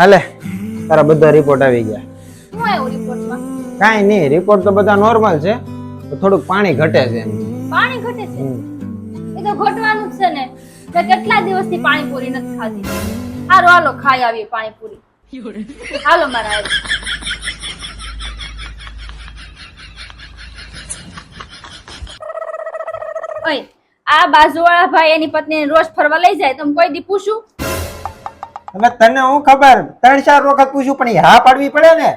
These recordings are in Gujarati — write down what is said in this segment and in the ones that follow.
હાલે તારા બધા રિપોર્ટ આવી ગયા. શું આવ્યો રિપોર્ટમાં કાઈ નહીં રિપોર્ટ તો બધા નોર્મલ છે થોડુંક પાણી ઘટે છે એમ. પાણી ઘટે છે? એ તો ઘટવાનું જ છે ને મેં કેટલા દિવસથી પાણીપુરી નથી ખાધી? હારો હાલો ખાઈ આવીએ પાણીપુરી. હાલો મારા. ઓય આ બાજુવાળા ભાઈ એની પત્નીને રોજ ફરવા લઈ જાય તો હું કોઈ દી પૂછું? હવે તને હું ખબર ત્રણ ચાર વખત પૂછ્યું પણ હા પાડવી પડે ને?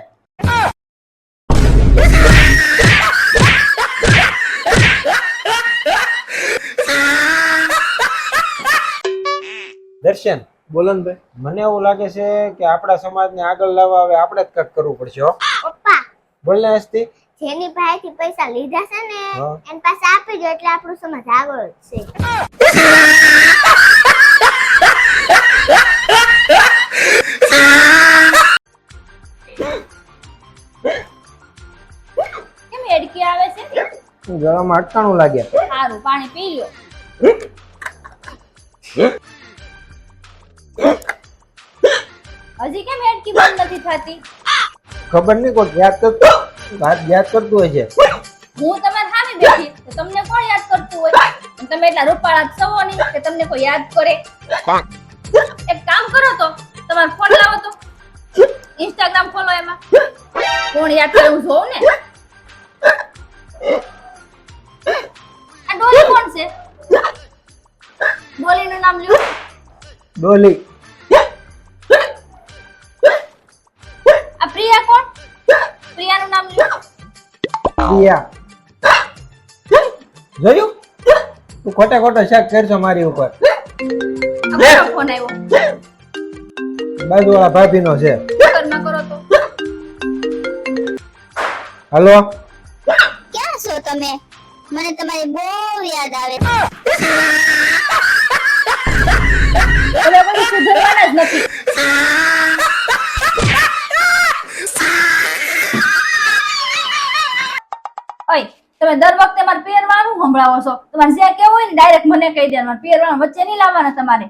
દર્શન બોલો ને ભાઈ. મને એવું લાગે છે કે આપણા સમાજને આગળ લાવવા હવે આપણે જ કંઈક કરવું પડશે પપ્પા. બોલ ને હસ્તી. જેની પાસેથી પૈસા લીધા છે ને એની પાસે આપી દો એટલે આપણું સમાજ આગળ છે કેમ એડકી આવે છે? ગળામાં અટકાણું લાગે. સારું પાણી પી લ્યો. હજી કેમ એડકી બંધ નથી થતી? ખબર નહીં કોઈ યાદ કરતો વાત યાદ કરતું હોય છે. હું તમારી સામે બેઠી તો તમને કોણ યાદ કરતું હોય? તમે એટલા રૂપાળા છો નહીં કે તમને કોઈ યાદ કરે? એક કામ કરો તો તમારો ફોન લાવો તો. કોણ યાદ કરે હું જોઉં ને? આ ડોલી કોણ છે? ડોલીનું નામ લ્યો. ડોલી. આ પ્રિયા કોણ? પ્રિયાનું નામ લ્યો. પ્રિયા. જોયું? તું ખોટે ખોટો શક કરશો મારી ઉપર. ફોન આવ્યો. બાજુવાળા ભાભીનો છે. હલો? ક્યાં છો તમે? મને તમારી બહુ યાદ આવે ઓલે બધું સુધરવાના જ નથી. ઓય તમે દર વખતે મારે પહેરવાનું સંભળાવો છો. તમારે જે કેવું હોય ને ડાયરેક્ટ મને કહી દે મારે પહેરવાનું વચ્ચે નહીં લાવવાના તમારે.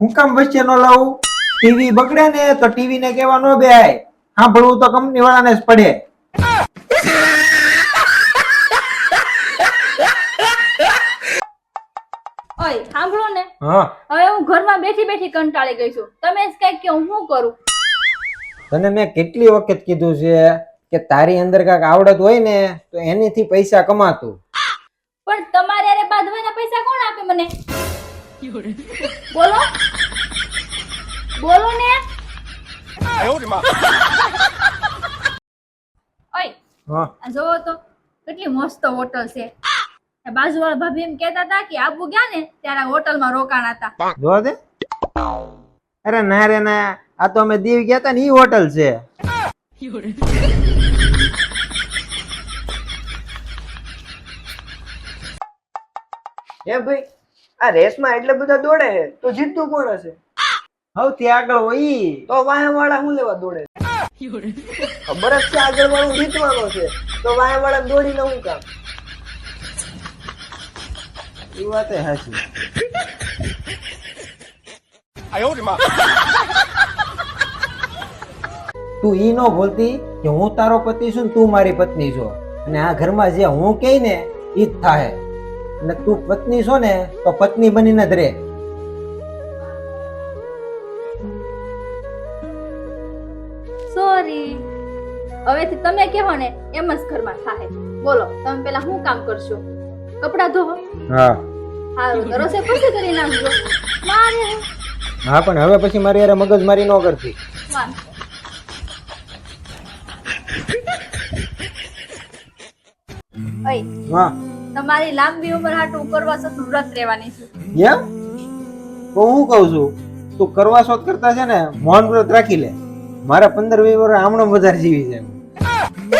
હું કામ વચ્ચે નો લાવું? ટીવી બગડે ને તો ટીવી ને કેવા નો બે સાંભળવું તો કંપની વાળાને જ પડે. ઓય સાંભળો ને. હા. હવે હું ઘરમાં બેઠી બેઠી કંટાળી ગઈ છું. તમે કંઈક કે હું કરું? તને મેં કેટલી વખત કીધું છે કે તારી અંદર કાંઈક આવડત હોય ને તો એનીથી પૈસા કમાતું. પણ તમારે અરે બાંધવાના પૈસા કોણ આપે મને? બોલો. બોલો ને. આ જોવો તો કેટલી મસ્ત હોટલ છે. એ બાજુવાળા ભાભી એમ કહેતા હતા કે આબુ ગયા ને ત્યારે હોટલમાં રોકાણ હતા. જોવા દે. અરે ના રે ના આ તો અમે દીવ ગયા તા ને ઈ હોટલ છે. એ ભાઈ આ રેસમાં એટલે બધા દોડે છે તો જીતતું કોણ હશે? સૌથી આગળ હોય. તો વાહ વાળા હું લેવા દોડે ખબર જ છે આગળ વાળું જીતવાનો છે. તો વાયા વાળા દોડીને શું કામ? વાત વાતે હાચી. તું ઈ નો બોલતી કે હું તારો પતિ છું ને તું મારી પત્ની છો. અને આ ઘરમાં જે હું કહી ને ઈ જ થાય અને તું પત્ની છો ને તો પત્ની બનીને જ રે. હવેથી તમે કહો ને એમ જ ઘરમાં થાય. બોલો તમે પેલા શું કામ કરશો? કપડા ધોવો? હા. તો રસોઈ પછી કરી નાખજો. મારે હા? પણ હવે પછી મારી યાર મગજ મારી ન કરતી. વાંધો. ઓય હા તમારી લાંબી ઉંમર હાટુ કરવા છતાં વ્રત રહેવાની છું. એમ? તો હું કહું છું તું કરવા શોધ કરતા છે ને મૌન વ્રત રાખી લે. મારા પંદર વીસ વર્ષ આમણો વધારે જીવી છે